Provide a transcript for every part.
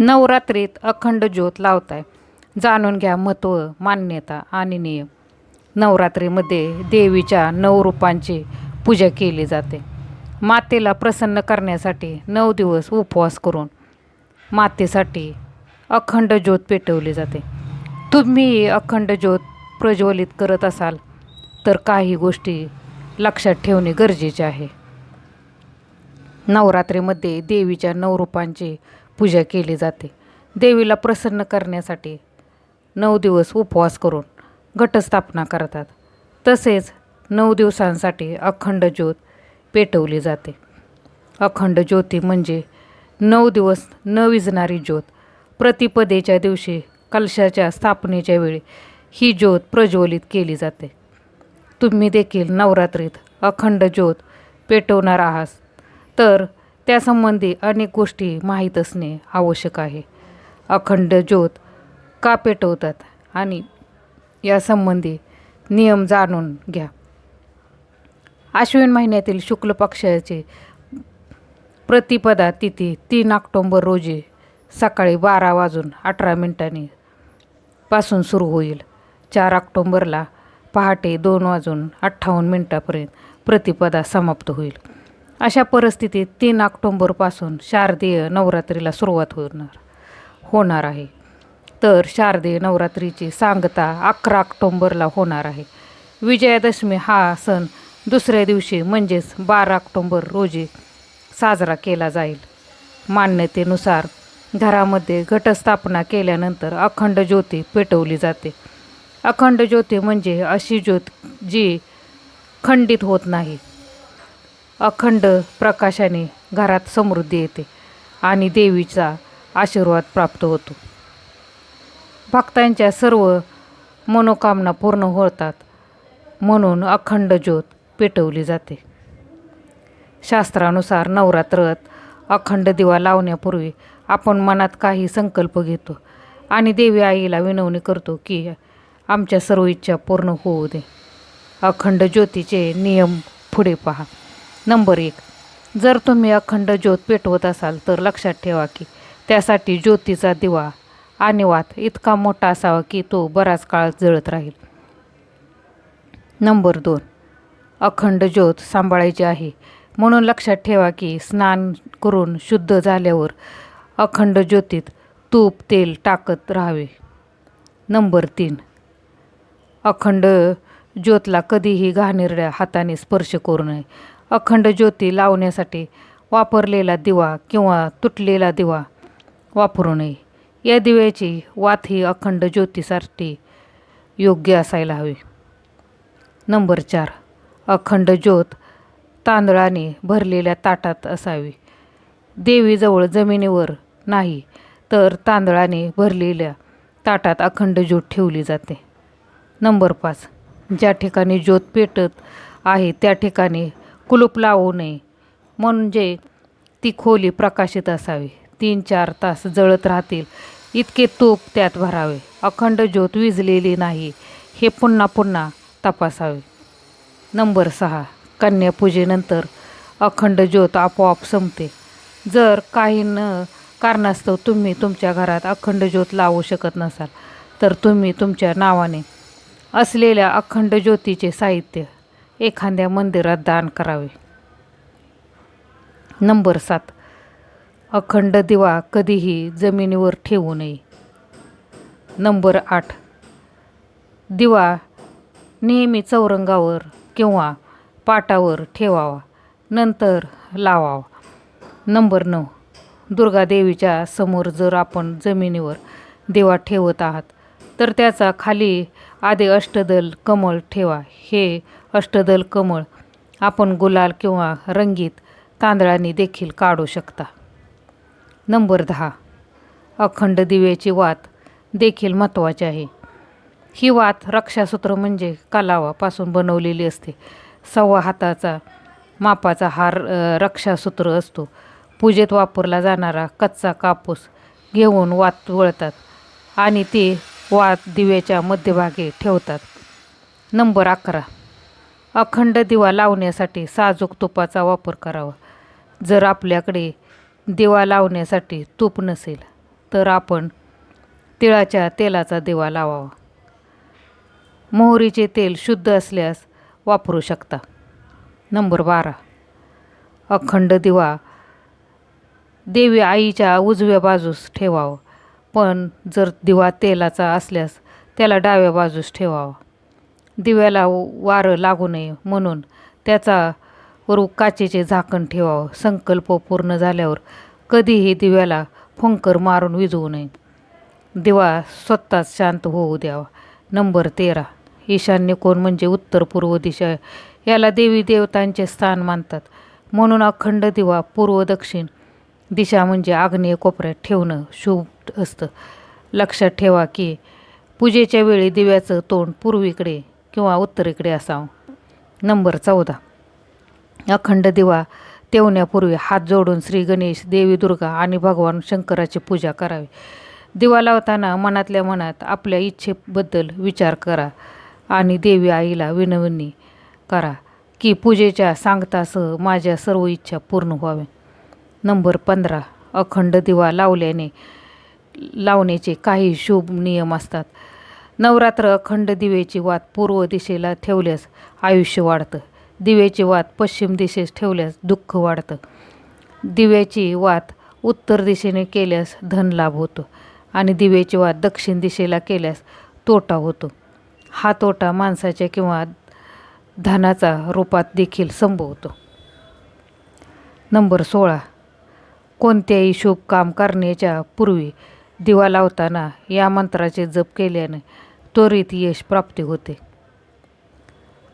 नवरात्रीत अखंड ज्योत लावताय. जाणून घ्या महत्त्व मान्यता आणि नियम. नवरात्रीमध्ये देवीच्या नऊ रूपांची पूजा केली जाते. मातेला प्रसन्न करण्यासाठी नऊ दिवस उपवास करून मातेसाठी अखंड ज्योत पेटवली जाते. तुम्ही अखंड ज्योत प्रज्वलित करत असाल तर काही गोष्टी लक्षात ठेवणे गरजेचे आहे. नवरात्रीमध्ये देवीच्या नऊ रूपांची पूजा केली जाते. देवीला प्रसन्न करण्यासाठी नऊ दिवस उपवास करून घटस्थापना करतात. तसेच नऊ दिवसांसाठी अखंड ज्योत पेटवली जाते. अखंड ज्योती म्हणजे नऊ दिवस न विजणारी ज्योत. प्रतिपदेच्या दिवशी कलशाच्या स्थापनेच्या वेळी ही ज्योत प्रज्वलित केली जाते. तुम्ही देखील नवरात्रीत अखंड ज्योत पेटवणार आहात. तर त्यासंबंधी अनेक गोष्टी माहीत असणे आवश्यक आहे. अखंड ज्योत का पेटवतात आणि यासंबंधी नियम जाणून घ्या. आश्विन महिन्यातील शुक्ल पक्षाचे प्रतिपदा तिथी तीन ऑक्टोंबर रोजी सकाळी बारा वाजून अठरा मिनिटांनी पासून सुरू होईल. चार ऑक्टोंबरला पहाटे दोन वाजून अठ्ठावन्न मिनिटापर्यंत प्रतिपदा समाप्त होईल. अशा परिस्थितीत तीन ऑक्टोंबरपासून शारदीय नवरात्रीला सुरुवात होणार होणार आहे. तर शारदीय नवरात्रीची सांगता अकरा ऑक्टोंबरला होणार आहे. विजयादशमी हा सण दुसऱ्या दिवशी म्हणजेच बारा ऑक्टोंबर रोजी साजरा केला जाईल. मान्यतेनुसार घरामध्ये घटस्थापना केल्यानंतर अखंड ज्योती पेटवली जाते. अखंड ज्योती म्हणजे अशी ज्योत जी खंडित होत नाही. अखंड प्रकाशाने घरात समृद्धी येते आणि देवीचा आशीर्वाद प्राप्त होतो. भक्तांच्या सर्व मनोकामना पूर्ण होतात म्हणून अखंड ज्योत पेटवली जाते. शास्त्रानुसार नवरात्रात अखंड दिवा लावण्यापूर्वी आपण मनात काही संकल्प घेतो आणि देवी आईला विनवणी करतो की आमच्या सर्व इच्छा पूर्ण होऊ दे. अखंड ज्योतीचे नियम पुढे पहा. नंबर एक. जर तुम्ही अखंड ज्योत पेटवत असाल तर लक्षात ठेवा की त्यासाठी ज्योतीचा दिवा आणि वात इतका मोठा असावा की तो बराच काळ जळत राहील. नंबर दोन. अखंड ज्योत सांभाळायची आहे. म्हणून लक्षात ठेवा की स्नान करून शुद्ध झाल्यावर अखंड ज्योतीत तूप तेल टाकत राहावे. नंबर तीन. अखंड ज्योतला कधीही घाणेरड्या हाताने स्पर्श करू नये. अखंड ज्योती लावण्यासाठी वापरलेला दिवा किंवा तुटलेला दिवा वापरू नये. या दिव्याची वात ही अखंड ज्योतीसाठी योग्य असायला हवी. नंबर चार. अखंड ज्योत तांदळाने भरलेल्या ताटात असावी. देवीजवळ जमिनीवर नाही तर तांदळाने भरलेल्या ताटात अखंड ज्योत ठेवली जाते. नंबर पाच. ज्या ठिकाणी ज्योत पेटत आहे त्या ठिकाणी कुलूप लावू नये. म्हणजे ती खोली प्रकाशित असावी. तीन चार तास जळत राहतील. इतके तूप त्यात भरावे. अखंड ज्योत विजलेली नाही. हे पुन्हा पुन्हा तपासावे. नंबर सहा. कन्यापूजेनंतर अखंड ज्योत आपोआप संपते. जर काही न कारणास्तव तुम्ही तुमच्या घरात अखंड ज्योत लावू शकत नसाल तर तुम्ही तुमच्या नावाने असलेल्या अखंड ज्योतीचे साहित्य एखाद्या मंदिरात दान करावे. नंबर सात. अखंड दिवा कधीही जमिनीवर ठेवू नये. नंबर आठ. दिवा नेहमी चौरंगावर किंवा पाटावर ठेवावा नंतर लावावा. नंबर नऊ. दुर्गादेवीच्या समोर जर आपण जमिनीवर दिवा ठेवत आहात तर त्याचा खाली आधी अष्टदल कमळ ठेवा. हे अष्टदल कमळ. आपण गुलाल किंवा रंगीत तांदळाने देखील काढू शकता. नंबर दहा. अखंड दिव्याची वात देखील महत्त्वाची आहे. ही वात रक्षासूत्र म्हणजे कलावापासून बनवलेली असते. सव्वा हाताचा मापाचा हार रक्षासूत्र असतो. पूजेत वापरला जाणारा कच्चा कापूस घेऊन वात वळतात आणि ते वात दिव्याच्या मध्यभागी ठेवतात. नंबर अकरा. अखंड दिवा लावण्यासाठी साजूक तुपाचा वापर करावा. जर आपल्याकडे दिवा लावण्यासाठी तूप नसेल तर आपण तिळाच्या तेलाचा दिवा लावावा. मोहरीचे तेल शुद्ध असल्यास वापरू शकता. नंबर बारा. अखंड दिवा देवी आईच्या उजव्या बाजूस ठेवावं पण जर दिवा तेलाचा असल्यास त्याला डाव्या बाजूस ठेवावा. दिव्याला वारं लागू नये म्हणून त्याचा वर काचेचे झाकण ठेवावं. संकल्प पूर्ण झाल्यावर कधीही दिव्याला फुंकर मारून विझवू नये. दिवा स्वतःच शांत होऊ द्यावा. नंबर तेरा. ईशान्य कोण म्हणजे उत्तर पूर्व दिशा. याला देवी देवतांचे स्थान मानतात. म्हणून अखंड दिवा पूर्व दक्षिण दिशा म्हणजे आग्नेय कोपऱ्यात ठेवणं शुभ असतं. लक्षात ठेवा की पूजेच्या वेळी दिव्याचं तोंड पूर्वीकडे किंवा उत्तरेकडे असावं. नंबर चौदा. अखंड दिवा तेवण्यापूर्वी हात जोडून श्री गणेश देवी दुर्गा आणि भगवान शंकराची पूजा करावी. दिवा लावताना मनातल्या मनात आपल्या इच्छेबद्दल विचार करा आणि देवी आईला विनवणी करा की पूजेच्या सांगतासह माझ्या सर्व इच्छा पूर्ण व्हाव्या नंबर पंधरा. अखंड दिवा लावल्याने लावण्याचे काही शुभ नियम असतात. नवरात्र अखंड दिवेची वात पूर्व दिशेला ठेवल्यास आयुष्य वाढतं. दिव्याची वात पश्चिम दिशेस ठेवल्यास दुःख वाढतं. दिव्याची वात उत्तर दिशेने केल्यास धनलाभ होतो आणि दिव्याची वात दक्षिण दिशेला केल्यास तोटा होतो. हा तोटा माणसाच्या किंवा धनाचा रूपात देखील संभवतो. नंबर सोळा. कोणत्याही शुभ काम करण्याच्या पूर्वी दिवा लावताना या मंत्राचे जप केल्याने त्वरित यश प्राप्ती होते.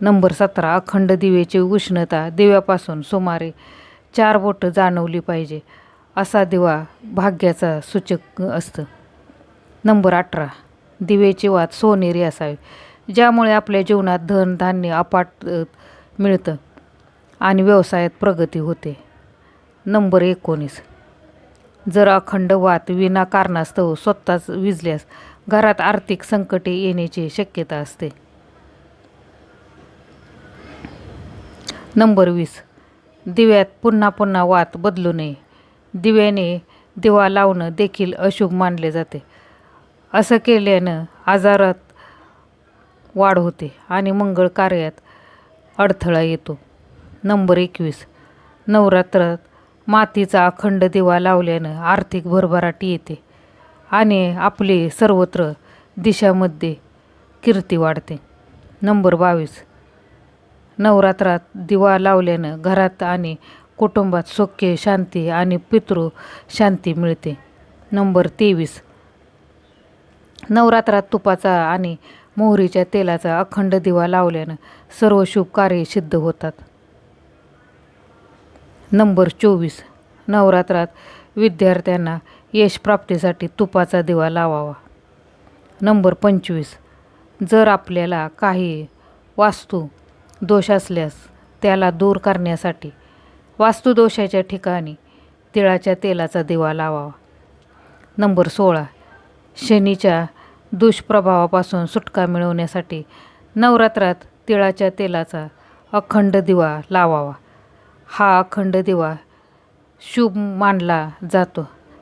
नंबर सतरा अखंड दिवेची उष्णता दिव्यापासून सुमारे चार बोटं जाणवली पाहिजे असा दिवा भाग्याचा सूचक असतं. नंबर अठरा दिवेची वात सोनेरी असावी ज्यामुळे आपल्या जीवनात धन धान्य अपाट मिळतं आणि व्यवसायात प्रगती होते. नंबर एकोणीस जर अखंड वात विना कारणास्तव स्वतःच विजल्यास घरात आर्थिक संकटे येण्याची शक्यता असते. नंबर वीस. दिव्यात पुन्हा पुन्हा वात बदलू नये. दिव्याने दिवा लावणं देखील अशुभ मानले जाते. असं केल्यानं आजारात वाढ होते आणि मंगळ कार्यात अडथळा येतो. नंबर एकवीस. नवरात्रात मातीचा अखंड दिवा लावल्यानं आर्थिक भरभराटी येते. आणि आपले सर्वत्र दिशामध्ये कीर्ती वाढते. नंबर बावीस. नवरात्रात दिवा लावल्यानं घरात आणि कुटुंबात सौख्य शांती आणि पितृ शांती मिळते. नंबर तेवीस. नवरात्रात तुपाचा आणि मोहरीच्या तेलाचा अखंड दिवा लावल्यानं सर्व शुभ कार्य सिद्ध होतात. नंबर चोवीस. नवरात्रात विद्यार्थ्यांना यश प्राप्तीसाठी तुपाचा दिवा लावावा. नंबर पंचवीस. जर आपल्याला काही वास्तू दोष असल्यास त्याला दूर करण्यासाठी वास्तुदोषाच्या ठिकाणी तिळाच्या तेलाचा दिवा लावावा. नंबर सोळा. शनीच्या दुष्प्रभावापासून सुटका मिळवण्यासाठी नवरात्रात तिळाच्या तेलाचा अखंड दिवा लावावा. हा अखंड दिवा शुभ मानला जातो.